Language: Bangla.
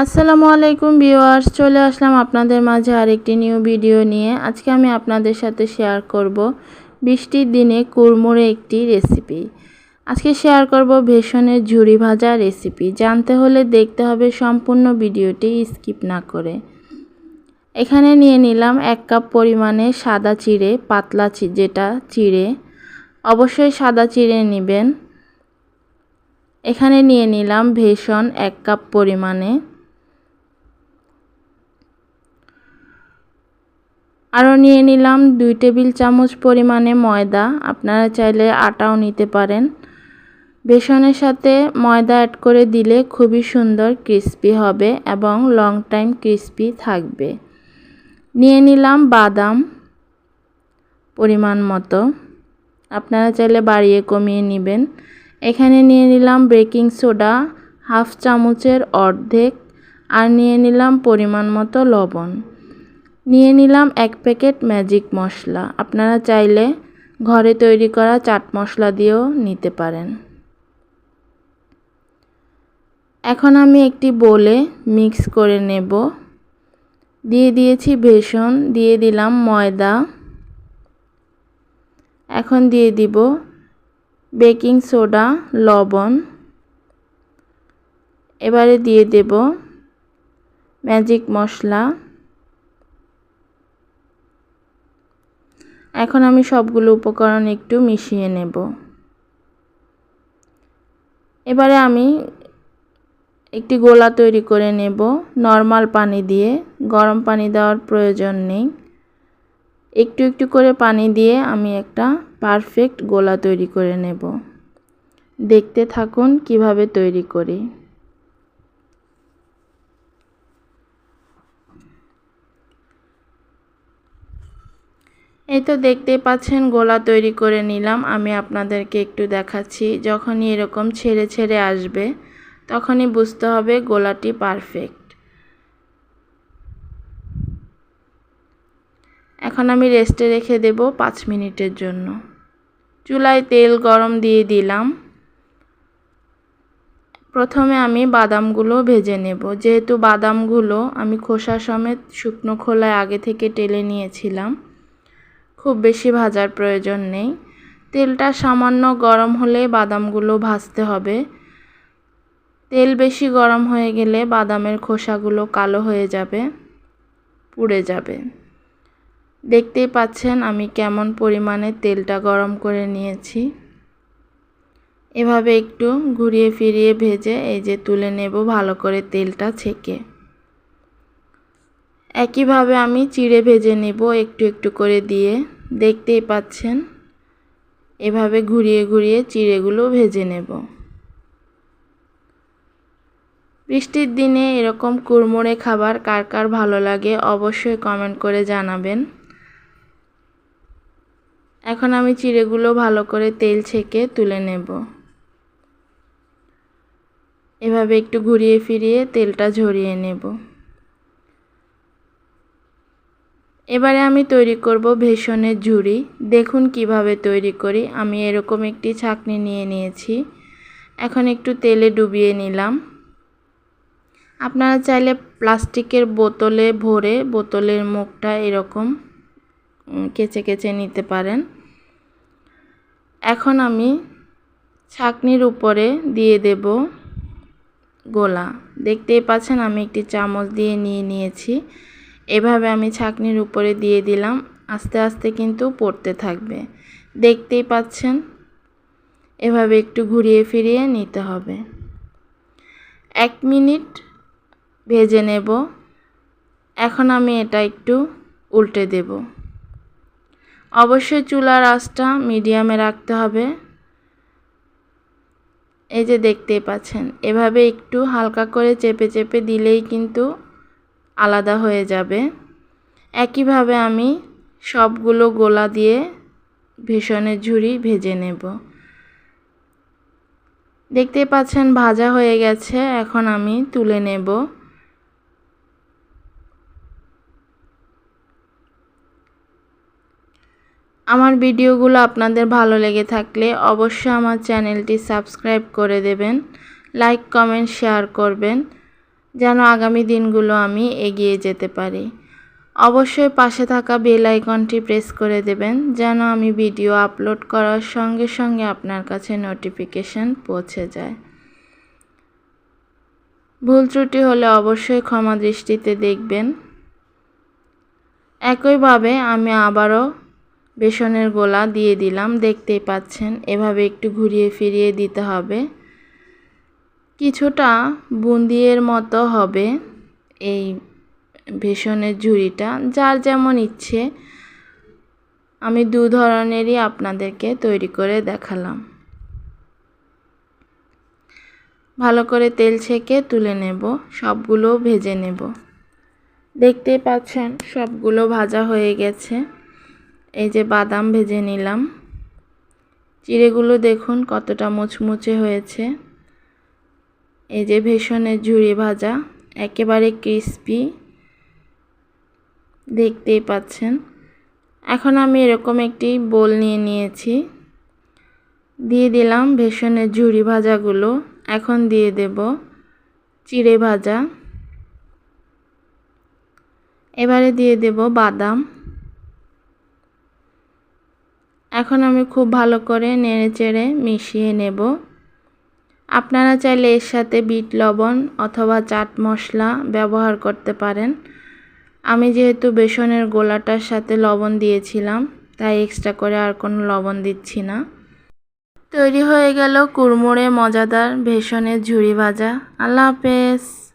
আসসালামু আলাইকুম ভিউয়ার্স, চলে আসলাম আপনাদের মাঝে আরেকটি নিউ ভিডিও নিয়ে। আজকে আমি আপনাদের সাথে শেয়ার করব বৃষ্টির দিনে কুড়মুড়ে একটি রেসিপি। আজকে শেয়ার করব ভেষনের ঝুরি ভাজা রেসিপি। জানতে হলে দেখতে হবে সম্পূর্ণ ভিডিওটি স্কিপ না করে। এখানে নিয়ে নিলাম এক কাপ পরিমাণে সাদা চিড়ে, পাতলা যেটা চিড়ে। অবশ্যই সাদা চিড়ে নেবেন। এখানে নিয়ে নিলাম ভেষণ এক কাপ পরিমাণে। আরও নিয়ে নিলাম দুই টেবিল চামচ পরিমাণে ময়দা। আপনারা চাইলে আটাও নিতে পারেন। বেসনের সাথে ময়দা অ্যাড করে দিলে খুবই সুন্দর ক্রিস্পি হবে এবং লং টাইম ক্রিস্পি থাকবে। নিয়ে নিলাম বাদাম পরিমাণ মতো। আপনারা চাইলে বাড়িয়ে কমিয়ে নেবেন। এখানে নিয়ে নিলাম বেকিং সোডা হাফ চামচের অর্ধেক। আর নিয়ে নিলাম পরিমাণ মতো লবণ। নিয়ে নিলাম এক প্যাকেট ম্যাজিক মশলা। আপনারা চাইলে ঘরে তৈরি করা চাট মশলা দিয়েও নিতে পারেন। এখন আমি একটি বোলে মিক্স করে নেব। দিয়ে দিয়েছি বেসন, দিয়ে দিলাম ময়দা। এখন দিয়ে দিব বেকিং সোডা, লবণ। এবারে দিয়ে দেব ম্যাজিক মশলা। এখন আমি সবগুলো উপকরণ একটু মিশিয়ে নেব। এবারে আমি একটি গোলা তৈরি করে নেব, নর্মাল পানি দিয়ে। গরম পানি দেওয়ার প্রয়োজন নেই। একটু একটু করে পানি দিয়ে আমি একটা পারফেক্ট গোলা তৈরি করে নেব। দেখতে থাকুন কীভাবে তৈরি করি। এই তো দেখতেই পাচ্ছেন, গোলা তৈরি করে নিলাম। আমি আপনাদেরকে একটু দেখাচ্ছি, যখনই এরকম ছেড়ে ছেড়ে আসবে, তখনই বুঝতে হবে গোলাটি পারফেক্ট এখন আমি রেস্টে রেখে দেব পাঁচ মিনিটের জন্য। চুলায় তেল গরম দিয়ে দিলাম। প্রথমে আমি বাদামগুলো ভেজে নেব। যেহেতু বাদামগুলো আমি খোসা সমেত শুকনো খোলায় আগে থেকে টেলে নিয়েছিলাম খুব বেশি ভাজার প্রয়োজন নেই। তেলটা সামান্য গরম হলে বাদামগুলো ভাজতে হবে। তেল বেশি গরম হয়ে গেলে বাদামের খোসাগুলো কালো হয়ে যাবে, পুড়ে যাবে। দেখতেই পাচ্ছেন আমি কেমন পরিমাণে তেলটা গরম করে নিয়েছি। এভাবে একটু ঘুরিয়ে ফিরিয়ে ভেজে এই যে তুলে নেব ভালো করে তেলটা ছেঁকে। একইভাবে আমি চিড়ে ভেজে নেব একটু একটু করে দিয়ে। দেখতেই পাচ্ছেন, এভাবে ঘুরিয়ে ঘুরিয়ে চিড়েগুলো ভেজে নেব। বৃষ্টির দিনে এরকম কুড়মুড়ে খাবার কার কার ভালো লাগে অবশ্যই কমেন্ট করে জানাবেন। এখন আমি চিড়েগুলো ভালো করে তেল ছেঁকে তুলে নেব। এভাবে একটু ঘুরিয়ে ফিরিয়ে তেলটা ঝরিয়ে নেব। এবারে আমি তৈরি করব ভেষনের ঝুড়ি। দেখুন কীভাবে তৈরি করি। আমি এরকম একটি ছাকনি নিয়ে নিয়েছি। এখন একটু তেলে ডুবিয়ে নিলাম। আপনারা চাইলে প্লাস্টিকের বোতলে ভরে বোতলের মুখটা এরকম কেচে কেচে নিতে পারেন। এখন আমি ছাকনির উপরে দিয়ে দেব গোলা। দেখতেই পাচ্ছেন আমি একটি চামচ দিয়ে নিয়ে নিয়েছি। এভাবে আমি ছাকনির উপরে দিয়ে দিলাম। আস্তে আস্তে কিন্তু পড়তে থাকবে। দেখতেই পাচ্ছেন? এভাবে একটু ঘুরিয়ে ফিরিয়ে নিতে হবে। এক মিনিট ভেজে নেব। এখন আমি এটা একটু উল্টে দেব। অবশ্যই চুলার আঁচটা মিডিয়ামে রাখতে হবে। এই যে দেখতেই পাচ্ছেন, এভাবে একটু হালকা করে চেপে চেপে দিলেই কিন্তু আলাদা হয়ে যাবে। একইভাবে আমি সবগুলো গোলা দিয়ে ভীষণের ঝুড়ি ভেজে নেব। দেখতে পাচ্ছেন ভাজা হয়ে গেছে, এখন আমি তুলে নেব। আমার ভিডিওগুলো আপনাদের ভালো লেগে থাকলে অবশ্যই আমার চ্যানেলটি সাবস্ক্রাইব করে দেবেন, লাইক, কমেন্ট, শেয়ার করবেন। যেন আগামী দিনগুলো আমি এগিয়ে যেতে পারি। অবশ্যই পাশে থাকা বেল আইকনটি প্রেস করে দেবেন, যেন আমি ভিডিও আপলোড করার সঙ্গে সঙ্গে আপনার কাছে নোটিফিকেশন পৌঁছে যায়। ভুল ত্রুটি হলে অবশ্যই ক্ষমা দৃষ্টিতে দেখবেন। একইভাবে আমি আবারও বেসনের গোলা দিয়ে দিলাম, দেখতেই পাচ্ছেন, এভাবে একটু ঘুরিয়ে ফিরিয়ে দিতে হবে। কিছুটা বুন্দিয়ের মতো হবে এই বেসনের ঝুড়িটা, যার যেমন ইচ্ছে। আমি দু ধরনেরই আপনাদেরকে তৈরি করে দেখালাম। ভালো করে তেল ছেঁকে তুলে নেব, সবগুলো ভেজে নেব। দেখতেই পাচ্ছেন, সবগুলো ভাজা হয়ে গেছে। এই যে বাদাম ভেজে নিলাম। চিড়েগুলো দেখুন কতটা মুচমুচে হয়েছে। এই যে ভেষনের ঝুড়ি ভাজা, একেবারে ক্রিস্পি দেখতেই পাচ্ছেন। এখন আমি এরকম একটি বোল নিয়ে নিয়েছি। দিয়ে দিলাম ভেষনের ঝুড়ি ভাজাগুলো। এখন দিয়ে দেব চিড়ে ভাজা। এবারে দিয়ে দেব বাদাম। এখন আমি খুব ভালো করে নেড়ে চেড়ে মিশিয়ে নেব। আপনারা চাইলে এর সাথে বিট লবণ অথবা চাট মশলা ব্যবহার করতে পারেন। আমি যেহেতু বেসনের গোলাটার সাথে লবণ দিয়েছিলাম, তাই এক্সট্রা করে আর কোনো লবণ দিচ্ছি না। তৈরি হয়ে গেল কুড়মুড়ে মজাদার ভেষনের ঝুড়ি ভাজা। আল্লাহ হাফেজ।